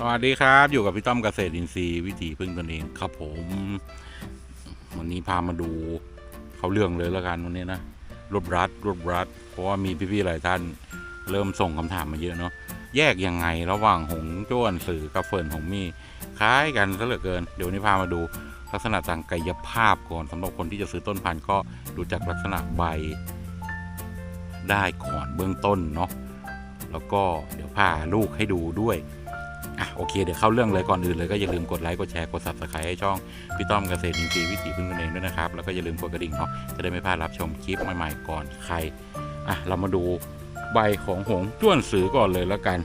สวัสดีครับ อยู่กับพี่ต้อมเกษตรอินทรีย์วิถีพึ่งตนเองครับผม วันนี้พามาดูเขาเรื่องเลยแล้วกันวันนี้นะรวบรัดรวบรัด เพราะว่ามีพี่ๆหลายท่านเริ่มส่งคำถามมาเยอะเนาะแยกยังไงระหว่างหงจ้วนสื่อกับเฟิร์นหงมี่คล้ายกันซะเหลือเกิน เดี๋ยวนี้พามาดูลักษณะทางกายภาพก่อนสำหรับคนที่จะซื้อต้นพันธุ์ก็ดูจากลักษณะใบได้ก่อนเบื้องต้นเนาะแล้วก็เดี๋ยวพาลูกให้ดูด้วย อะโอเค เดี๋ยวเข้าเรื่องเลยก่อนอื่นเลยก็อย่าลืมกดไลค์กดแชร์กด subscribe ให้ช่องพี่ต้อมเกษตรอินทรีย์วิถีพึ่งตนเองด้วยนะครับแล้วก็อย่าลืมกดกระดิ่งเนาะจะได้ไม่พลาดรับชมคลิปใหม่ๆก่อนใครอะเรามาดูใบของหงจ้วนสือก่อนเลยแล้วกัน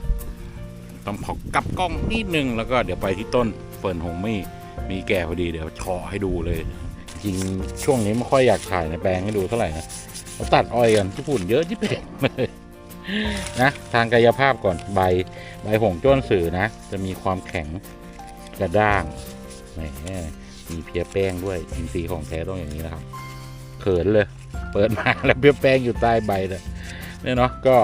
ต้องขอกลับกล้องนิดนึงแล้วก็เดี๋ยวไปที่ต้นเฟิร์นหงไม่มีแก่พอดีเดี๋ยวเฉาะให้ดูเลยจริงช่วงนี้ไม่ค่อยอยากถ่ายในแปลงให้ดูเท่าไหร่นะเขาตัดอ้อยกันที่ฝุ่นเยอะที่เป่งเลย นะทางกายภาพก่อนใบใบหงจ้วนสื่อนะ จะมีความแข็งกระด้างแหมมีเพียแป้งด้วยอินทรีย์ของแท้ต้องอย่างนี้นะครับเขินเลย เปิดมาแล้วเพียแป้งอยู่ใต้ใบเลยเนี่ยเนาะก็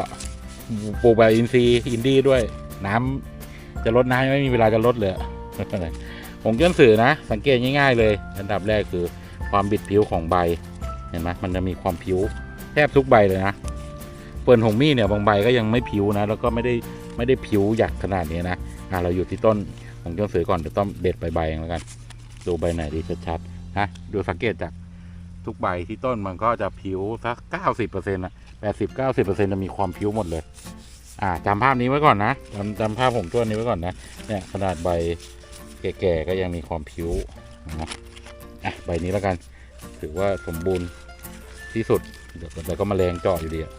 ปลูกแบบอินทรีย์อินดี้ด้วย น้ำจะลดน้ำไม่มีเวลาจะลดเลยหงจ้วนสื่อนะ สังเกตง่ายๆ เลยอันดับแรกคือความบิดผิวของใบเห็นไหมมันจะมีความผิวแทบทุกใบเลยนะ เปิดหงมี่เนี่ยบางใบก็ยังไม่ผิวนะ แล้วก็ไม่ได้ไม่ได้ผิวหยักขนาดนี้นะอะเราอยู่ที่ต้นของต้นสือก่อนเดี๋ยวต้องเด็ดใบใบๆแล้วกันดูใบไหนดีชัดๆนะดูสังเกตจากทุกใบที่ต้นมันก็จะผิวสักเก้าสิบเปอร์เซ็นต์นะแปดสิบเก้าสิบเปอร์เซ็นต์จะมีความผิวหมดเลย อ่าจำภาพนี้ไว้ก่อนนะจำจำภาพของต้นนี้ไว้ก่อนนะเนี่ยขนาดใบแก่ๆก็ยังมีความผิวนะอะใบนี้แล้วกัน ถือว่าสมบูรณ์ที่สุดเดี๋ยวแต่ก็มาแรงเจาะอยู่ดีอะ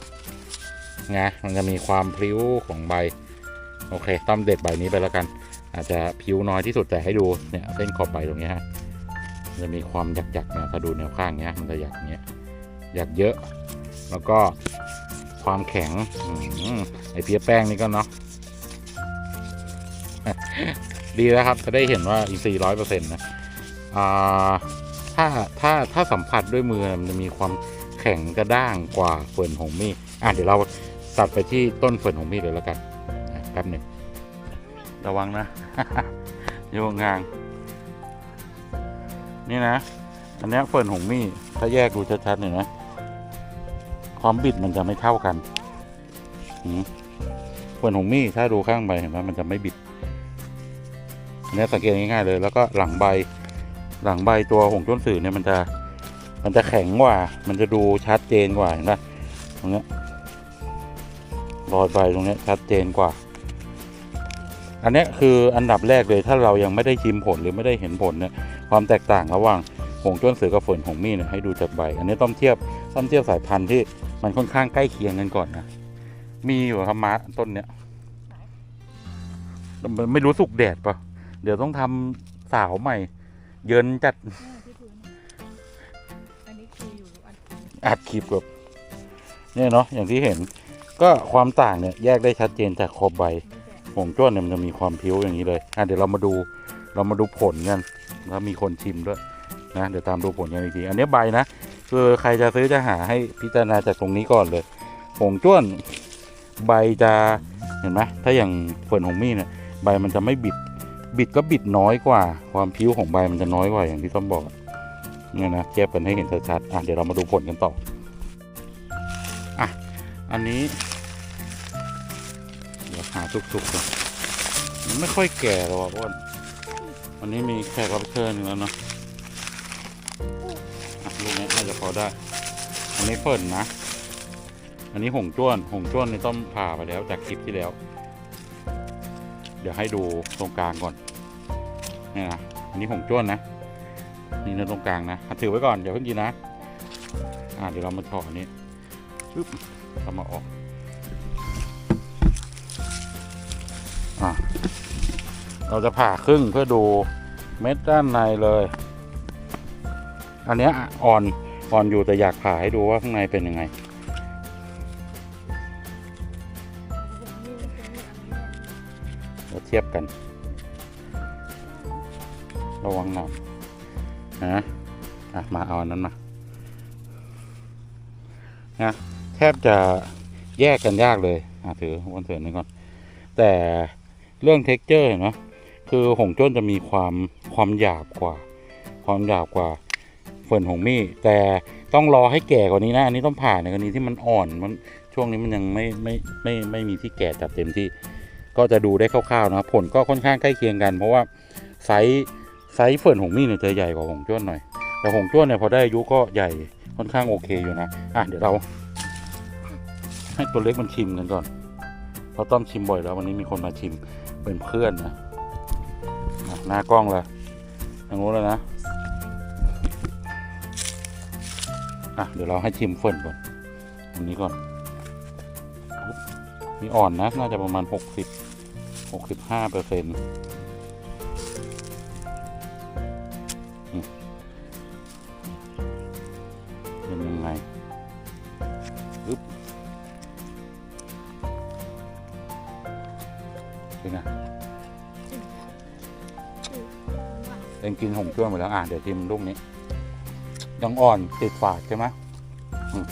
ไงมันจะมีความพลิ้วของใบ โอเค ต้อมเด็ดใบนี้ไปแล้วกัน อาจจะผิวน้อยที่สุดแต่ให้ดูเนี่ยเส้นขอบใบตรงนี้ฮะมันจะมีความหยักๆเนี่ยถ้าดูแนวข้างเนี้ยมันจะหยักเนี้ยหยักเยอะ แล้วก็ความแข็งอไอเพียแป้งนี่ก็เนาะดีแล้วครับ จะได้เห็นว่าอีซีร้อยเปอร์เซ็นต์นะถ้าถ้าถ้าสัมผัสด้วยมือมันจะมีความแข็งกระด้างกว่าเฟิร์นหงมี่อะเดี๋ยวเรา ตัดไปที่ต้นเฟิร์นหงมี่เลยแล้วกันอะแป๊บหนึ่งระวังนะโยงงาง นี่นะ อันนี้เฟิร์นหงมี่ถ้าแยกดูชัดๆหน่อยนะ ความบิดมันจะไม่เท่ากันหืมเฟิร์นหงมี่ถ้าดูข้างใบเห็นไหมมันจะไม่บิดอันนี้สังเกตง่ายๆเลย แล้วก็หลังใบ หลังใบตัวหงต้นสื่อเนี่ยมันจะ มันจะแข็งกว่า มันจะดูชัดเจนกว่าเห็นปะตรงเนี้ย รอยใบตรงเนี้ยชัดเจนกว่า อันเนี้ยคืออันดับแรกเลยถ้าเรายังไม่ได้ชิมผลหรือไม่ได้เห็นผลเนี่ยความแตกต่างระหว่างหงจ้วนเสือกับฝนหงมี่เนี่ยให้ดูจากใบ อันนี้ต้องเทียบต้องเทียบสายพันธุ์ที่มันค่อนข้างใกล้เคียงกันก่อนนะมีอยู่ครับมะต้นเนี้ยมันไม่รู้สุกแดดปะเดี๋ยวต้องทำสาวใหม่ เยินจัดเนี่ยที่พื้นอันนี้คืออยู่อันพื้นอัดคลิปแบบเนี่ยเนาะอย่างที่เห็น ก็ความต่างเนี่ยแยกได้ชัดเจนจากขอบใบนี่แต่ผงจ้วนเนี่ยมันจะมีความพิ้วอย่างนี้เลยอะเดี๋ยวเรามาดูเรามาดูผลกันแล้วมีคนชิมด้วยนะเดี๋ยวตามดูผลกันอีกทีอันนี้ใบนะคือใครจะซื้อจะหาให้พิจารณาจากตรงนี้ก่อนเลยผงจ้วนใบจะเห็นไหมถ้าอย่างเฟิร์นหงมี่เนี่ยใบมันจะไม่บิดบิดก็บิดน้อยกว่า ความพิ้วของใบมันจะน้อยกว่าอย่างที่ต้อมบอกเนี่ยนะเทียบกันให้เห็นชัดๆอะเดี๋ยวเรามาดูผลกันต่อ อันนี้ เดี๋ยวหาทุกๆก่อนมันไม่ค่อยแก่หรอกว่ะอ้วนวันนี้มีแขกรับเชิญแล้วเนาะลูกนี้น่าจะพอได้ อันนี้เปิ่นนะ อันนี้หงจ้วน หงจ้วนนี่ต้องผ่าไปแล้วจากคลิปที่แล้ว เดี๋ยวให้ดูตรงกลางก่อน นี่นะ อันนี้หงจ้วนนะ นี่เนื้อตรงกลางนะ ถือไว้ก่อนอย่าเพิ่งกินนะ อ่าเดี๋ยวเรามาถอดอันนี้ปึ๊บ เรามาออกอเราจะผ่าครึ่งเพื่อดูเม็ดด้านในเลย อันนี้อ่อนอ่อนอยู่แต่อยากผ่าให้ดูว่าข้างในเป็นยังไงเราเทียบกัน ระวังหนักนะอะมาเอาอันนั้นมานะ ทบจะแยกกันยากเลยอะถือวันเสือนี้ก่อน แต่เรื่องเท็กเจอร์เห็นไหมคือหงจ้นจะมีความความหยาบกว่า ความหยาบกว่าเฟิร์นหงมี่ แต่ต้องรอให้แก่กว่านี้นะ อันนี้ต้องผ่านในกรณีที่มันอ่อนมันช่วงนี้มันยังไม่ไม่ไม่ไม่ไม่มีที่แก่จัดเต็มที่ ก็จะดูได้คร่าวๆนะผลก็ค่อนข้างใกล้เคียงกัน เพราะว่าไซส์ไซส์เฟิร์นหงมี่เนี่ยจะใหญ่กว่าหงจ้นหน่อย แต่หงจ้นเนี่ยพอได้อายุก็ใหญ่ค่อนข้างโอเคอยู่นะ อะเดี๋ยวเรา ให้ตัวเล็กมันชิมกันก่อน เพราะต้อมชิมบ่อยแล้ววันนี้มีคนมาชิมเป็นเพื่อนนะหน้ากล้องเลยทางโน้นแล้วนะอะเดี๋ยวเราให้ชิมเฟิร์นก่อนอันนี้ก่อนมีอ่อนนะน่าจะประมาณหกสิบหกสิบห้าเปอร์เซ็นต์ เองกินหงจ้วงไปแล้วอะเดี๋ยวชิมลูกนี้ยังอ่อนติดฝาดใช่ไหมอืม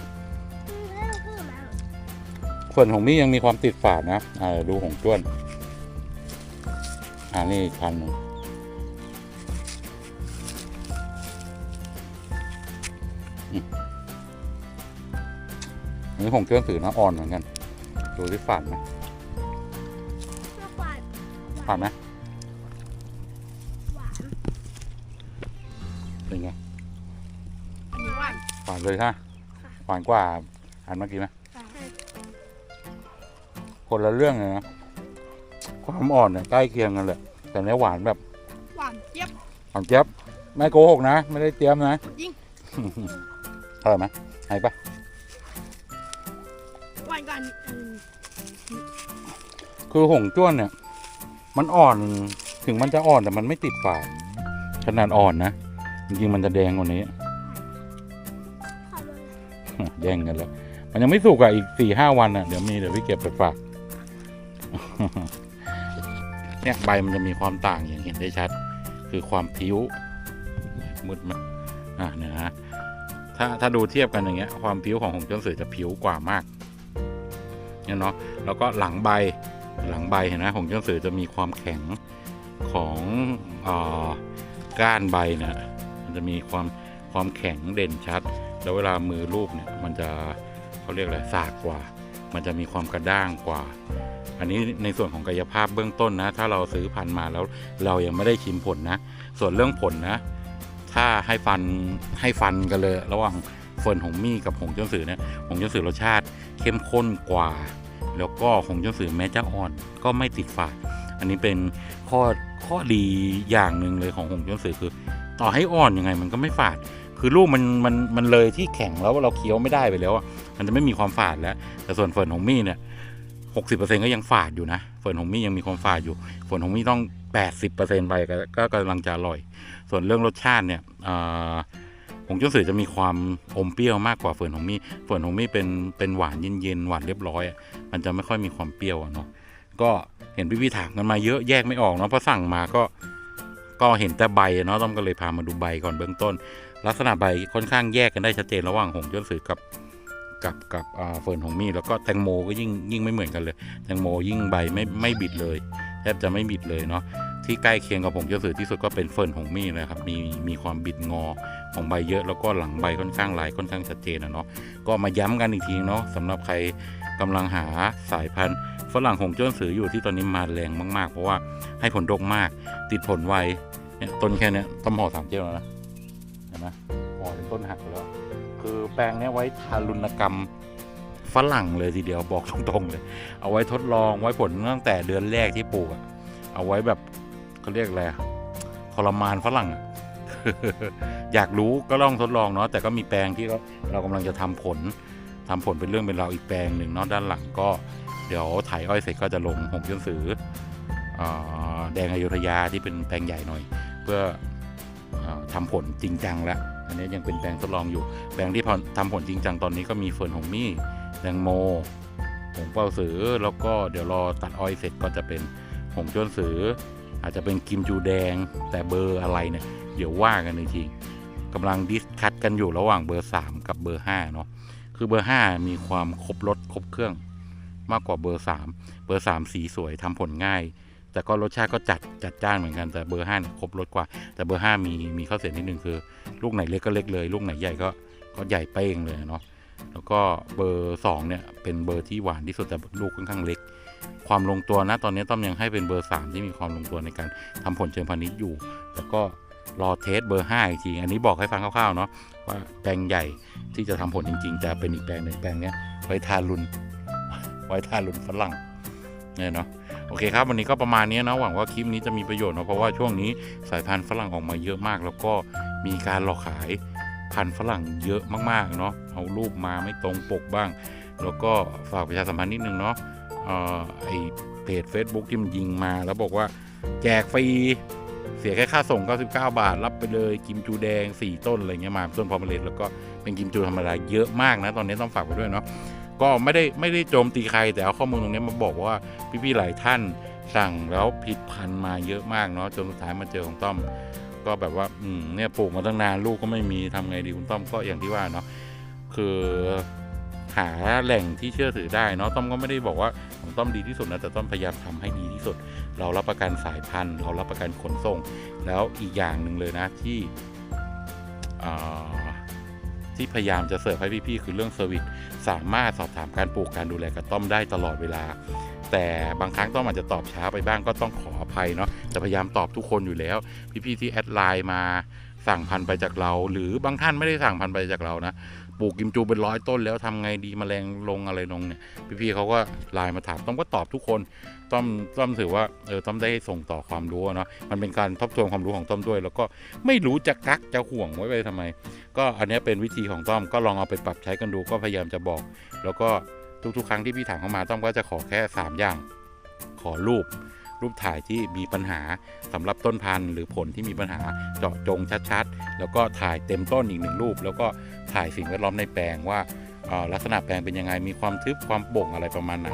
ส่วนของมี่ยังมีความติดฝาดนะอ่าดูหงจ้วนอ่านี่อีกพันหนึ่งอืมอันนี้หงจ้วนสื่อนะอ่อนเหมือนกัน ดูที่ฝาดไหมฝาดไหม เป็นไงอันนี้หวานหวานเลยค่ะหวานกว่าอันเมื่อกี้ไหมคนละเรื่องเลยนะความอ่อนเนี่ยใกล้เคียงกันเลยแต่เนี้ยหวานแบบหวานเจี๊ยบหวานเจี๊ยบไม่โกหกนะ ไม่ได้เตรียมนะยิ่งอร่อยไหมให้ปะหวานกันอืมคือหงจ้วนเนี่ย มันอ่อนถึงมันจะอ่อนแต่มันไม่ติดฝาดขนาดอ่อนนะ จริงๆมันจะแดงกว่านี้แย่งกันแล้วมันยังไม่สุกอะอีกสี่ห้าวันอะเดี๋ยวมีเดี๋ยวพี่เก็บไปฝากเนี่ยใบมันจะมีความต่างอย่างเห็นได้ชัด คือความผิวมืดไหมอะเนี่ยนะถ้าถ้าดูเทียบกันอย่างเงี้ย ความผิวของหงจ้วนสือจะผิวกว่ามากเนี่ยเนาะแล้วก็หลังใบหลังใบเห็นไหมหงจ้วนสือจะมีความแข็งของเอ่อก้านใบเนี่ย มันจะมีความความแข็งเด่นชัด แล้วเวลามือรูปเนี่ยมันจะเขาเรียกอะไรสากกว่า มันจะมีความกระด้างกว่า อันนี้ในส่วนของกายภาพเบื้องต้นนะ ถ้าเราซื้อพันธุ์มาแล้วเรายังไม่ได้ชิมผลนะ ส่วนเรื่องผลนะ ถ้าให้ฟันให้ฟันกันเลย ระหว่างเฟิร์นหงมี่กับหงเจ้าสือเนี่ยหงเจ้าสือรสชาติเข้มข้นกว่า แล้วก็หงเจ้าสือแม้จะอ่อนก็ไม่ติดฝาดอันนี้เป็นข้อข้อดีอย่างหนึ่งเลยของหงเจ้าสือคือ ต่อให้อ่อนยังไงมันก็ไม่ฝาด คือลูกมันมันมันเลยที่แข็งแล้วเราเคี้ยวไม่ได้ไปแล้วอะมันจะไม่มีความฝาดแล้ว แต่ส่วนเฟิร์นของมี่เนี่ยหกสิบเปอร์เซ็นก็ยังฝาดอยู่นะเฟิร์นของมี่ยังมีความฝาดอยู่เฟิร์นของมี่ต้องแปดสิบเปอร์เซ็นไปก็ก็กำลังจะอร่อย ส่วนเรื่องรสชาติเนี่ยอ่าผงเจ้าสือจะมีความอมเปรี้ยวมากกว่าเฟิร์นของมี่เฟิร์นของมี่เป็นเป็นหวานเย็นๆหวานเรียบร้อยอะมันจะไม่ค่อยมีความเปรี้ยวอะเนาะก็เห็นพี่ๆถามกันมาเยอะแยกไม่ออกเนาะเพราะสั่งมาก็ ก็เห็นแต่ใบเนาะต้องก็เลยพามาดูใบก่อนเบื้องต้น ลักษณะใบค่อนข้างแยกกันได้ชัดเจนระหว่างหงส์เจ้าสือกับกับกับเฟิร์นหงมีแล้วก็แตงโมก็ยิ่งยิ่งไม่เหมือนกันเลย แตงโมยิ่งใบไม่ไม่บิดเลยแทบจะไม่บิดเลยเนาะที่ใกล้เคียงกับหงส์เจ้าสือที่สุดก็เป็นเฟิร์นหงมีนะครับมีมีความบิดงอของใบเยอะแล้วก็หลังใบค่อนข้างลายค่อนข้างชัดเจนนะเนาะก็มาย้ำกันอีกทีเนาะสำหรับใครกำลังหาสายพันธุ์ ฝรั่งหงเจ้าสืออยู่ที่ตอนนี้มาแรงมากๆ เพราะว่าให้ผลดกมาก ติดผลไวเนี่ยต้นแค่นี้ต้นห่อสามเจ้าแล้วนะเห็นไหมห่อเป็นต้นหักแล้ว คือแปลงนี้ไว้ทารุณกรรมฝรั่งเลยทีเดียวบอกตรงๆเลย เอาไว้ทดลองไว้ผลตั้งแต่เดือนแรกที่ปลูกเอาไว้แบบเขาเรียกอะไรทรมานฝรั่ง อยากรู้ก็ลองทดลองเนาะแต่ก็มีแปลงที่เราเรากำลังจะทำผลทำผลเป็นเรื่องเป็นราวอีกแปลงหนึ่งเนาะด้านหลังก็ เดี๋ยวถ่ายอ้อยเสร็จก็จะลงหงเชือสืออแดงอยุธยาที่เป็นแปลงใหญ่หน่อย เพื่ออ่อทำผลจริงจังล้วอันนี้ยังเป็นแปลงทดลองอยู่ แปลงที่พอทำผลจริงจังตอนนี้ก็มีเฟิร์นหงมี่แตงโมหงเป้าสือแล้วก็เดี๋ยวรอตัดอ้อยเสร็จก็จะเป็นหงจนสือ อาจจะเป็นกิมจูแดงแต่เบอร์อะไรเนี่ยเดี๋ยวว่ากันอีกทีกำลังดิสคัตกันอยู่ระหว่างเบอร์ 3 กับเบอร์5เนาะคือเบอร์ 5 มีความครบรถครบเครื่อง มากกว่าเบอร์ 3 เบอร์ 3 สีสวยทำผลง่าย แต่ก็รสชาติก็จัดจัดจ้านเหมือนกันแต่เบอร์ห้าเนี่ยครบรสกว่า แต่เบอร์ห้ามีมีข้อเสียนิดนึงคือ ลูกไหนเล็กก็เล็กเลย ลูกไหนใหญ่ก็ก็ใหญ่เป้งเลยเนาะแล้วก็เบอร์สองเนี่ยเป็นเบอร์ที่หวานที่สุดแต่ลูกค่อนข้างเล็ก ความลงตัวนะตอนนี้ต้อมยังให้เป็นเบอร์สามที่มีความลงตัวในการทำผลเชิงพาณิชย์อยู่ แล้วก็รอเทสเบอร์ห้าอีกทีอันนี้บอกให้ฟังคร่าวๆเนาะว่าแปลงใหญ่ที่จะทำผลจริง ๆ จะเป็นอีกแปลงหนึ่งแปลงเนี้ยไว้ทารุน ไว้ท่ารุนฝรั่งเนี่ยเนาะโอเคครับวันนี้ก็ประมาณนี้เนาะหวังว่าคลิปนี้จะมีประโยชน์เนาะเพราะว่าช่วงนี้สายพันธุ์ฝรั่งออกมาเยอะมาก แล้วก็มีการหลอกขายพันธุ์ฝรั่งเยอะมากๆเนาะเอารูปมาไม่ตรงปกบ้าง แล้วก็ฝากประชาสัมพันธ์นิดนึงเนาะเอ่อไอเพจ Facebook ที่มันยิงมาแล้วบอกว่าแจกฟรีเสียแค่ค่าส่ง 99 บาท รับไปเลยกิมจูแดง 4 ต้นอะไรเงี้ยมาต้นพอมเมล็ดแล้วก็เป็นกิมจูธรรมดาเยอะมากนะ ตอนนี้ต้องฝากไว้ด้วยเนาะ ก็ไม่ได้ไม่ได้โจมตีใครแต่เอาข้อมูลตรงนี้มาบอกว่าพี่ๆหลายท่านสั่งแล้วผิดพันมาเยอะมากเนาะจนสุดท้ายมาเจอของต้อม ก็แบบว่าอืมเนี่ยปลูกมาตั้งนานลูกก็ไม่มีทำไงดีคุณต้อมก็อย่างที่ว่าเนาะคือหาแหล่งที่เชื่อถือได้เนาะต้อมก็ไม่ได้บอกว่าของต้อมดีที่สุดนะแต่ต้อมพยายามทำให้ดีที่สุด เรารับประกันสายพันธุ์ เรารับประกันขนส่ง แล้วอีกอย่างหนึ่งเลยนะที่อ่า ที่พยายามจะเสิร์ฟให้พี่ๆคือเรื่องเซอร์วิสสามารถสอบถามการปลูกการดูแลกระต้อมได้ตลอดเวลา แต่บางครั้งต้อมอาจจะตอบช้าไปบ้างก็ต้องขออภัยเนาะแต่พยายามตอบทุกคนอยู่แล้ว พี่ๆที่แอดไลน์มาสั่งพันไปจากเรา หรือบางท่านไม่ได้สั่งพันไปจากเรานะ ปลูกกิมจูเป็นร้อยต้นแล้วทำไงดีแมลงลงอะไรลงเนี่ยพี่ๆเขาก็ไลน์มาถามต้อมก็ตอบทุกคนต้อมต้อมถือว่าเออต้อมได้ส่งต่อความรู้เนาะมันเป็นการทบทวนความรู้ของต้อมด้วย แล้วก็ไม่รู้จะกักจะห่วงไว้ไปทำไม ก็อันนี้เป็นวิธีของต้อมก็ลองเอาไปปรับใช้กันดูก็พยายามจะบอก แล้วก็ทุกๆ ครั้งที่พี่ถามเข้ามาต้อมก็จะขอแค่ 3 อย่าง ขอรูป รูปถ่ายที่มีปัญหาสำหรับต้นพันธุ์หรือผลที่มีปัญหาเจาะจงชัดๆ แล้วก็ถ่ายเต็มต้นอีกหนึ่งรูป แล้วก็ถ่ายสิ่งแวดล้อมในแปลงว่าลักษณะแปลงเป็นยังไง มีความทึบความโป่งอะไรประมาณไหน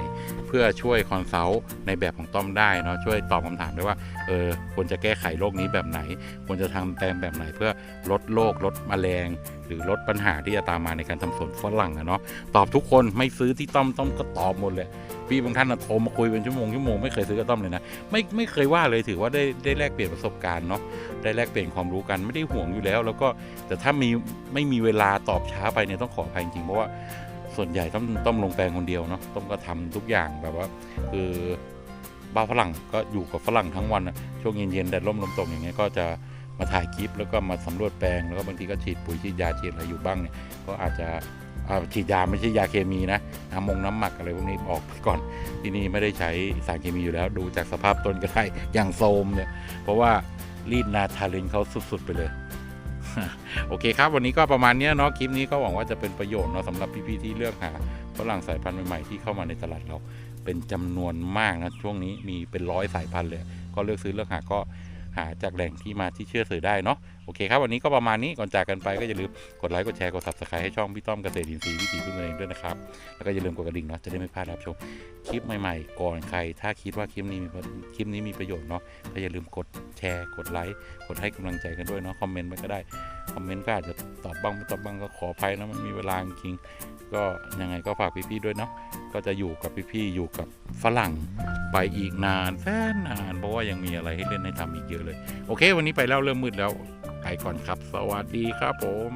เพื่อช่วยคอนซัลท์ในแบบของต้อมได้เนาะช่วยตอบคำถามได้ว่าเออควรจะแก้ไขโรคนี้แบบไหน ควรจะทำแปลงแบบไหนเพื่อลดโรคลดแมลง หรือลดปัญหาที่จะตามมาในการทำสวนฝรั่งอะเนาะตอบทุกคนไม่ซื้อที่ต้อมต้อมก็ตอบหมดเลยพี่บางท่านนะโทรมาคุยเป็นชั่วโมงชั่วโมงไม่เคยซื้อกระต้อมเลยนะไม่ไม่เคยว่าเลยถือว่าได้ได้แลกเปลี่ยนประสบการณ์เนาะได้แลกเปลี่ยนความรู้กันไม่ได้ห่วงอยู่แล้ว แล้วก็แต่ถ้ามีไม่มีเวลาตอบช้าไปเนี่ยต้องขออภัยจริงเพราะว่าส่วนใหญ่ต้องต้องลงแปลงคนเดียวเนาะต้องก็ทำทุกอย่างแบบว่า คือบ้านฝรั่งก็อยู่กับฝรั่งทั้งวันอะช่วงเย็นๆแดดร่มลมตกอย่างเงี้ยก็จะ มาถ่ายคลิปแล้วก็มาสำรวจแปลงแล้วก็บางทีก็ฉีดปุ๋ยฉีดยาฉีดอะไรอยู่บ้างเนี่ยก็อาจจะอ่าฉีดยาไม่ใช่ยาเคมีนะน้ำมงน้ำหมักอะไรพวกนี้ออกไปก่อน ที่นี่ไม่ได้ใช้สารเคมีอยู่แล้ว ดูจากสภาพต้นก็ได้อย่างโซมเนี่ย เพราะว่ารีดนาทารินเขาสุดๆไปเลยโอเคครับ วันนี้ก็ประมาณนี้เนาะคลิปนี้ก็หวังว่าจะเป็นประโยชน์เนาะสำหรับพี่ๆที่เลือกหาฝรั่งสายพันธุ์ใหม่ๆที่เข้ามาในตลาดเราเป็นจำนวนมากนะช่วงนี้มีเป็นร้อยสายพันธุ์เลย ก็เลือกซื้อเลือกหาก็ หาจากแหล่งที่มาที่เชื่อถือได้เนาะโอเคครับวันนี้ก็ประมาณนี้ก่อนจากกันไปก็อย่าลืมกดไลค์กดแชร์กด subscribe ให้ช่องพี่ต้อมเกษตรอินทรีย์วิถีพึ่งตัวเองด้วยนะครับแล้วก็อย่าลืมกดกระดิ่งเนาะจะได้ไม่พลาดรับชม คลิปใหม่ๆ ก่อนใคร ถ้าคิดว่าคลิปนี้มีคลิปนี้มีประโยชน์เนาะก็อย่าลืมกดแชร์กดไลค์กดให้กำลังใจกันด้วยเนาะคอมเมนต์ไปก็ได้คอมเมนต์ก็อาจจะตอบบ้างไม่ตอบบ้างก็ขออภัยนะมันมีเวลาจริงก็ยังไงก็ฝากพี่ๆด้วยเนาะก็จะอยู่กับพี่ๆอยู่กับฝรั่งไปอีกนานแสนนานเพราะว่ายังมีอะไรให้เล่นให้ทำอีกเยอะเลย โอเค วันนี้ไปแล้วเริ่มมืดแล้วไปก่อนครับ สวัสดีครับผม